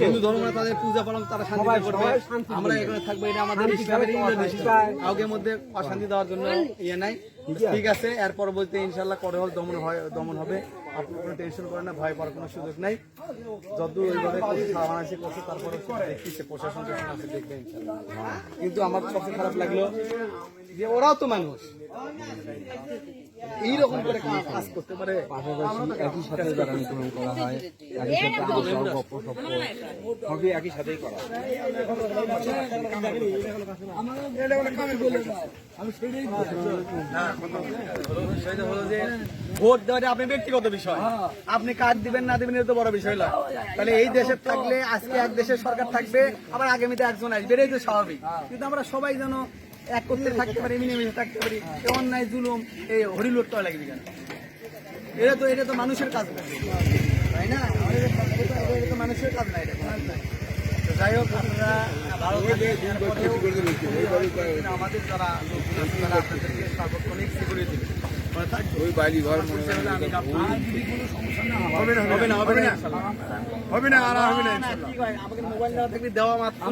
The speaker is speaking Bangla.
হিন্দু ধর্ম তাদের পূজা পালন তারা শান্তি করবে। আমরা এখানে থাকব এটা আমাদের ইসলামের কাউকে মধ্যে অশান্তি দেওয়ার জন্য ইয়ে নাই। ঠিক আছে। এর পরবর্তী ইনশাল্লাহ করে হল দমন হয় দমন হবে। আপনি কোনো টেনশন করেন না ভয় পাওয়ার কোনো সুযোগ নাই। যত ওইভাবে করছে তারপরে দেখতেছে প্রশাসন যখন আছে দেখবে ইনশাল্লাহ কিন্তু আমার সবচেয়ে খারাপ লাগল যে ওরাও তো মানুষ। এইরকম করে কাজ কাজ করতে পারে। পাশাপাশি একই সাথে যারা নিধন করা হয় একই সাথে আশা সপ্প সবই একই সাথেই করা। বিষয়টা হলো যে ভোট দেওয়াটা আপনি ব্যক্তিগত বিষয়। আপনি কার্ড দিবেন না দিবেন এটা তো বড় বিষয় না তাহলে এই দেশে থাকলে আজকে এক দেশের সরকার থাকবে আবার আগামীতে একজন আসবে এটাই তো স্বাভাবিক। কিন্তু আমরা সবাই যেন এক করতে থাকতে পারি মিলেমিশে থাকতে পারি অন্যায় জুলুম এই হরিলুট করা লাগবে কেন এটা তো এটা তো মানুষের কাজ না। তাই না? এটা তো- তো- তো মানুষের কাজ না এটা তো যাই হোক আপনারা ভালো আমাদের যারা তারা আপনাদেরকে সার্বক্ষণিক সিকিউরিটি দিবে। থাকবে ওই বাড়ি ঘর আমি হবে না হবে না হবে না। আর হবে না আমাকে মোবাইল দেওয়া থাকলে দেওয়া মাত্র।